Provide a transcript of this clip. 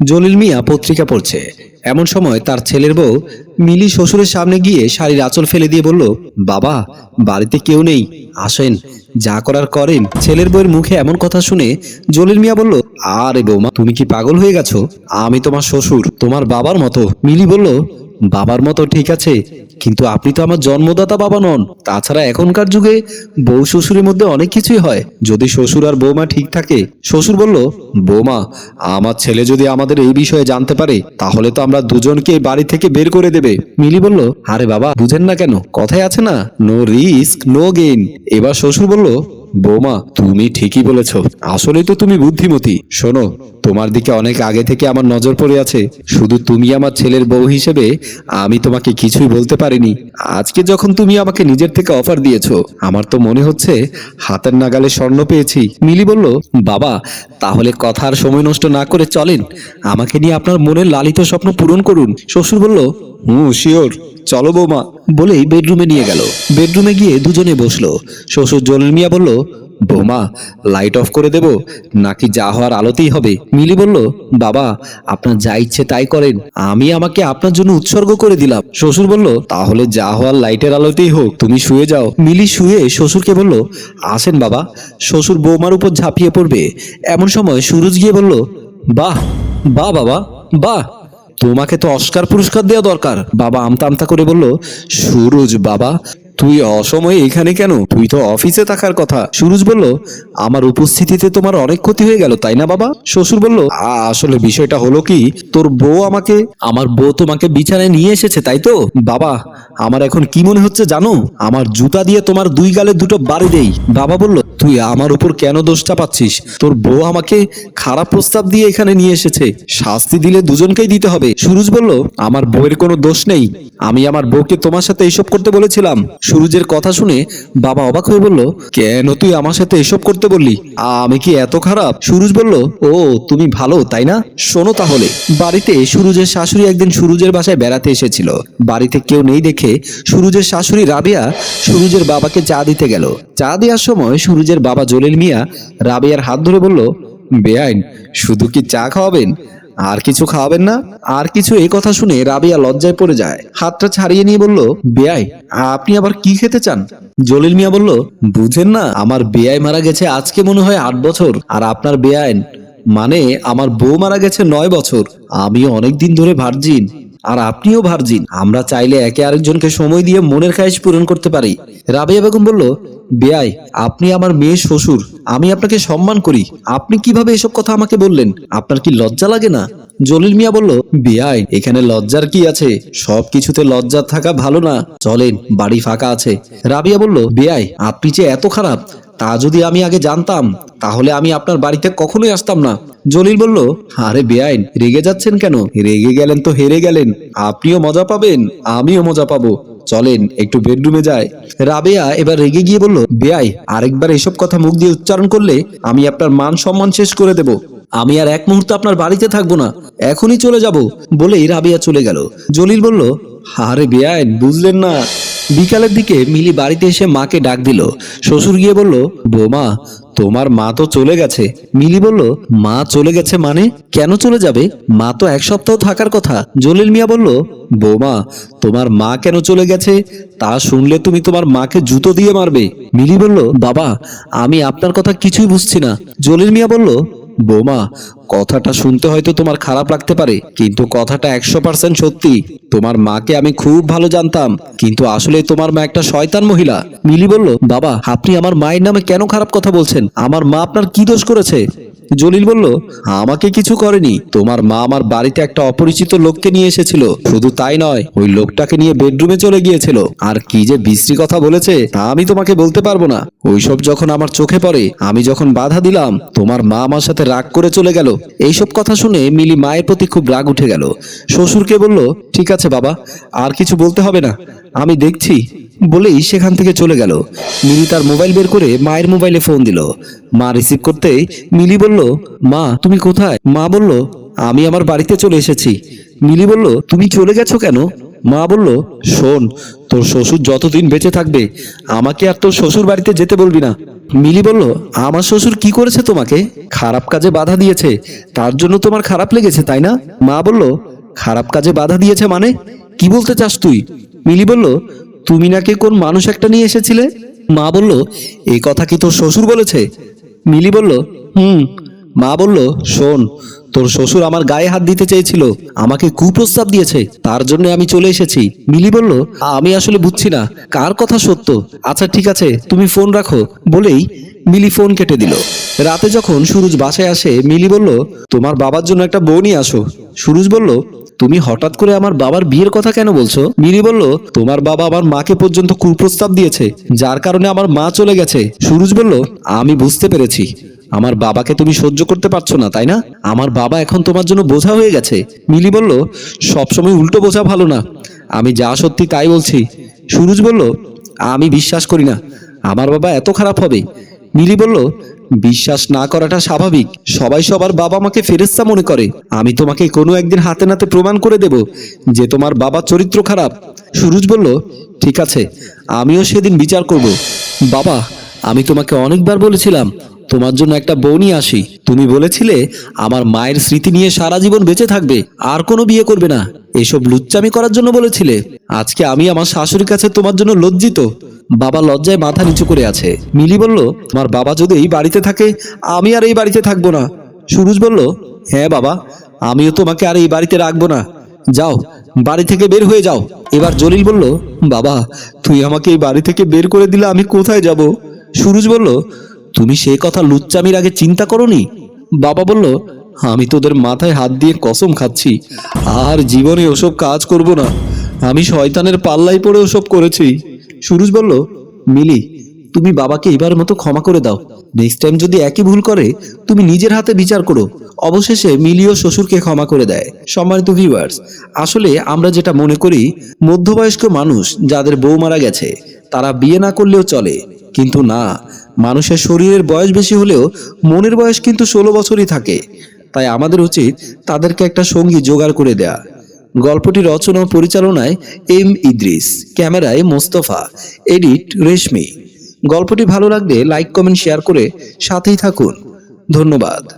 জলিল মিয়া পত্রিকা পড়ছে। এমন সময় তার ছেলের বউ মিলি শ্বশুরের সামনে গিয়ে শাড়ির আঁচল ফেলে দিয়ে বলল, বাবা, বাড়িতে কেউ নেই, আসেন, যা করার করেন। ছেলের বউয়ের মুখে এমন কথা শুনে জলিল মিয়া বলল, আরে বৌমা, তুমি কি পাগল হয়ে গেছো? আমি তোমার শ্বশুর, তোমার বাবার মতো। মিলি বলল বাবার মতো ঠিক আছে, কিন্তু আপনি তো আমার জন্মদাতা বাবা নন। তাছাড়া এখনকার যুগে বউ শ্বশুরের মধ্যে অনেক কিছুই হয়। যদি শ্বশুর আর বৌমা ঠিক থাকে, শ্বশুর বলল বৌমা আমার ছেলে যদি আমাদের এই বিষয়ে জানতে পারে, তাহলে তো আমরা দুজনকে বাড়ি থেকে বের করে দেবে। মিলি বলল, আরে বাবা, বুঝেন না কেন, কথায় আছে না নো রিস্ক নো গেইন এবার শ্বশুর বলল বৌমা, তুমি ঠিকই বলেছ। আসলে তো তুমি বুদ্ধিমতী। শোনো, তোমার দিকে অনেক আগে থেকে আমার নজর পড়ে আছে। শুধু তুমি আমার ছেলের বউ হিসেবে আমি তোমাকে কিছুই বলতে পারিনি। আজকে যখন তুমি আমাকে নিজের থেকে অফার দিয়েছ, আমার তো মনে হচ্ছে হাতের নাগালে স্বর্ণ পেয়েছি। মিলি বলল, বাবা, তাহলে কথার সময় নষ্ট না করে চলেন। আমাকে নিয়ে আপনার মনের লালিত স্বপ্ন পূরণ করুন। শ্বশুর বলল, হুম শিওর চলো বৌমা। বলেই বেডরুমে নিয়ে গেল। বেডরুমে গিয়ে দুজনে বসল। শ্বশুর জলিল মিয়া বলল বৌমা লাইট অফ করে দেব, নাকি যা হওয়ার আলোতেই হবে? মিলি বলল, বাবা, আপনার যা ইচ্ছে তাই করেন, আমি আমাকে আপনার জন্য উৎসর্গ করে দিলাম। শ্বশুর বলল, তাহলে যা হওয়ার লাইটের আলোতেই হোক, তুমি শুয়ে যাও। মিলি শুয়ে শ্বশুরকে বলল, আসেন বাবা, শ্বশুর বৌমার উপর ঝাঁপিয়ে পড়বে। এমন সময় সুরজ গিয়ে বলল, বাহ বাহ বাবা, বাহ, তোমাকে তো অস্কার পুরস্কার দেওয়া দরকার। বাবা আমতা আমতা করে বলল, সুরজ বাবা তুই অসময়ে এখানে কেন? তুই তো অফিসে থাকার কথা। সুরজ বলল, আমার উপস্থিতিতে তোমার অনেক ক্ষতি হয়ে গেল, তাই না বাবা? শ্বশুর বলল, "আ- আসলে বিষয়টা হলো কি, তোর বউ আমাকে, আমার বউ তোমাকে বিছানায় নিয়ে এসেছে, তাই তো? বাবা, আমার এখন কি মনে হচ্ছে জানো? আমার জুতা দিয়ে তোমার দুই গালে দুটো বাড়ি দেই। বাবা বলল, তুই আমার উপর কেন দোষটা পাচ্ছিস তোর বউ আমাকে খারাপ প্রস্তাব দিয়ে এখানে নিয়ে এসেছে। শাস্তি দিলে দুজনকেই দিতে হবে। সুরজ বলল, আমার বউয়ের কোনো দোষ নেই। আমি আমার বউকে তোমার সাথে এসব করতে বলেছিলাম। সুরুজের কথা শুনে বাবা অবাক হয়ে বলল, কেন তুই আমার সাথে এসব করতে বললি? আমি কি এত খারাপ? সুরুজ বলল, ও, তুমি ভালো, তাই না? শোনো তাহলে। বাড়িতে সুরুজের শাশুড়ি একদিন সুরুজের বাসায় বেড়াতে এসেছিল। বাড়িতে কেউ নেই দেখে সুরুজের শাশুড়ি রাবিয়া সুরুজের বাবাকে চা দিতে গেল। চা দেওয়ার সময় সুরুজের বাবা জলিল মিয়া রাবিয়ার হাত ধরে বলল, বেআইন, শুধু কি চা খাওয়াবেন? আর কিছু খাওয়াবেন না? আর কিছু এই কথা শুনে রাবিয়া লজ্জায় পড়ে যায়। হাতটা ছাড়িয়ে নিয়ে বলল বেয়াই আপনি আবার কি খেতে চান? জলিল মিয়া বলল, বুঝেন না, আমার বেয়াই মারা গেছে আজকে মনে হয় আট বছর, আর আপনার বেআইন মানে আমার বউ মারা গেছে নয় বছর। আমিও অনেক দিন ধরে ভার্জিন, আর আপনিও ভার্জিন। আমরা চাইলে একে আরেকজনকে সময় দিয়ে মনের খায়েশ পূরণ করতে পারি। রাবিয়া বেগম বলল বেয়াই আপনি আমার মেয়ে শ্বশুর, আমি আপনাকে সম্মান করি। আপনি কীভাবে এসব কথা আমাকে বললেন? আপনার কি লজ্জা লাগে না? জলিল মিয়া বলল বেয়াই এখানে লজ্জার কি আছে? সব কিছুতে লজ্জা থাকা ভালো না। চলেন, বাড়ি ফাঁকা আছে। রাবিয়া বলল বেয়াই আপনি যে এত খারাপ তা যদি আমি আগে জানতাম, তাহলে আমি আপনার বাড়িতে কখনোই আসতাম না। জলিল বলল, আরে বেআইন, রেগে যাচ্ছেন কেন? রেগে গেলেন তো হেরে গেলেন। আপনিও মজা পাবেন, আমিও মজা পাবো। চলেন, একটু বেডরুমে যায় রাবেয়া এবার রেগে গিয়ে বলল, বেআই, আরেকবার এসব কথা মুখ দিয়ে উচ্চারণ করলে আমি আপনার মান সম্মান শেষ করে দেব। আমি আর এক মুহূর্ত আপনার বাড়িতে থাকব না, এখনই চলে যাব বলেই রাবিয়া চলে গেল। জলিল বলল, আরে বেআইন, বুঝলেন না। বিকালের দিকে মিলি বাড়িতে এসে মাকে ডাক দিল। শ্বশুর গিয়ে বলল, বৌমা, তোমার মা তো চলে গেছে। মিলি বলল, মা চলে গেছে মানে? কেন চলে যাবে? মা তো এক সপ্তাহ থাকার কথা। জলিল মিয়া বলল, বৌমা, তোমার মা কেন চলে গেছে? তা শুনলে তুমি তোমার মাকে জুতো দিয়ে মারবে। মিলি বলল, বাবা, আমি আপনার কথা কিছুই বুঝছি না। জলিল মিয়া বলল বৌমা, কথাটা শুনতে হয়তো তোমার খারাপ লাগতে পারে, কিন্তু কথাটা একশো পার্সেন্ট সত্যি। তোমার মাকে আমি খুব ভালো জানতাম, কিন্তু আসলে তোমার মা একটা শয়তান মহিলা। মিলি বলল, বাবা, আপনি আমার মায়ের নামে কেন খারাপ কথা বলছেন? আমার মা আপনার কি দোষ করেছে? জলিল বলল, আমাকে কিছু করেনি। তোমার মা আমার বাড়িতে একটা অপরিচিত লোককে নিয়ে এসেছিল। শুধু তাই নয়, ওই লোকটাকে নিয়ে বেডরুমে চলে গিয়েছিল। আর কি যে বিশ্রী কথা বলেছে, তা আমি তোমাকে বলতে পারব না। ওইসব যখন আমার চোখে পড়ে, আমি যখন বাধা দিলাম, তোমার মা আমার সাথে রাগ করে চলে গেল। এইসব কথা শুনে মিলি মায়ের প্রতি খুব রাগ উঠে গেল। শ্বশুরকে বলল, ঠিক আছে বাবা, আর কিছু বলতে হবে না। আমি দেখছি। বলেই সেখান থেকে চলে গেল। মিলি তার মোবাইল বের করে মায়ের মোবাইলে ফোন দিল। মা রিসিভ করতেই মিলি বলল, মা, তুমি কোথায়? মা বলল, আমি আমার বাড়িতে চলে এসেছি। মিলি বলল, তুমি চলে গেছো কেন? মা বলল, শোন, তোর শ্বশুর যতদিন বেঁচে থাকবে, আমাকে আর তোর শ্বশুর বাড়িতে যেতে বলবি না। মিলি বলল, আমার শ্বশুর কি করেছে তোমাকে? খারাপ কাজে বাধা দিয়েছে। তার জন্য তোমার খারাপ লেগেছে, তাই না? মা বলল, খারাপ কাজে বাধা দিয়েছে মানে? কি বলতে চাস তুই? মিলি বলল তুমি নাকি কোন মানুষ একটা নিয়ে এসেছিলে? মা বলল, এই কথা কি তোর শ্বশুর বলেছে? মিলি বলল, হুম। মা বলল, শোন, তোর শ্বশুর আমার গায়ে হাত দিতে চেয়েছিল, আমাকে কুপ্রস্তাব দিয়েছে, তার জন্য আমি চলে এসেছি। মিলি বলল, আমি আসলে বুঝছি না, কার কথা সত্য? আচ্ছা ঠিক আছে, তুমি ফোন রাখো। বলেই মিলি ফোন কেটে দিল। রাতে যখন সুরজ বাসায় আসে, মিলি বলল, তোমার বাবার জন্য একটা বউ নিয়ে আসো। সুরজ বলল তুমি হঠাৎ করে আমার বাবার বিয়ের কথা কেন বলছো? মিলি বলল, তোমার বাবা আমার মাকে পর্যন্ত কুপ্রস্তাব দিয়েছে, যার কারণে আমার মা চলে গেছে। সুরজ বলল, আমি বুঝতে পেরেছি। আমার বাবাকে তুমি সহ্য করতে পারছ না, তাই না? আমার বাবা এখন তোমার জন্য বোঝা হয়ে গেছে। মিলি বলল, সবসময় উল্টো বোঝা ভালো না। আমি যা সত্যি তাই বলছি। সুরজ বলল, আমি বিশ্বাস করি না। আমার বাবা এত খারাপ হবে। মিলি বলল বিশ্বাস না করাটা স্বাভাবিক। সবাই সবার বাবা মাকে ফেরেস্তা মনে করে। আমি তোমাকে কোনো একদিন হাতে নাতে প্রমাণ করে দেব যে তোমার বাবার চরিত্র খারাপ। সুরুজ বলল, ঠিক আছে, আমিও সেদিন বিচার করব। বাবা, আমি তোমাকে অনেকবার বলেছিলাম, তোমার জন্য একটা বউ নিয়ে আসি। তুমি বলেছিলে, আমার মায়ের স্মৃতি নিয়ে সারা জীবন বেঁচে থাকবে, আর কোনো বিয়ে করবে না। এসব লুচ্চামি করার জন্য বলেছিলে। আজকে আমি আমার শাশুড়ির কাছে তোমার জন্য লজ্জিত। বাবা লজ্জায় মাথা নিচু করে আছে। মিলি বলল আমার বাবা যদি এই বাড়িতে থাকে, আমি আর এই বাড়িতে থাকব না। সুরজ বলল হ্যাঁ বাবা, আমিও তোমাকে আর এই বাড়িতে রাখব না। যাও, বাড়ি থেকে বের হয়ে যাও। এবার জলিল বলল, বাবা, তুই আমাকে এই বাড়ি থেকে বের করে দিলে আমি কোথায় যাব? সুরজ বলল, তুমি সে কথা লুচ্চামির আগে চিন্তা করনি? বাবা বলল, আমি তোদের মাথায় হাত দিয়ে কসম খাচ্ছি। আর জীবনে ওসব কাজ করব না। আমি শয়তানের পাল্লাই পড়ে ওসব করেছি। সুরজ বলল, মিলি, তুমি বাবাকে এবার মতো ক্ষমা করে দাও। নেক্সট টাইম যদি একই ভুল করে, তুমি নিজের হাতে বিচার করো। অবশেষে মিলিও শ্বশুরকে ক্ষমা করে দেয়। সম্মানিত ভিউয়ার্স আসলে আমরা যেটা মনে করি, মধ্যবয়স্ক মানুষ যাদের বউ মারা গেছে, তারা বিয়ে না করলেও চলে। কিন্তু না, মানুষের শরীরের বয়স বেশি হলেও মনের বয়স কিন্তু ষোলো বছরই থাকে। তাই আমাদের উচিত তাদেরকে একটা সঙ্গী জোগাড় করে দেয়া। গল্পটি রচনা ও পরিচালনায় এম ইদ্রিস, ক্যামেরায় মোস্তফা, এডিট রেশমি। গল্পটি ভালো লাগলে লাইক, কমেন্ট, শেয়ার করে সাথেই থাকুন। ধন্যবাদ।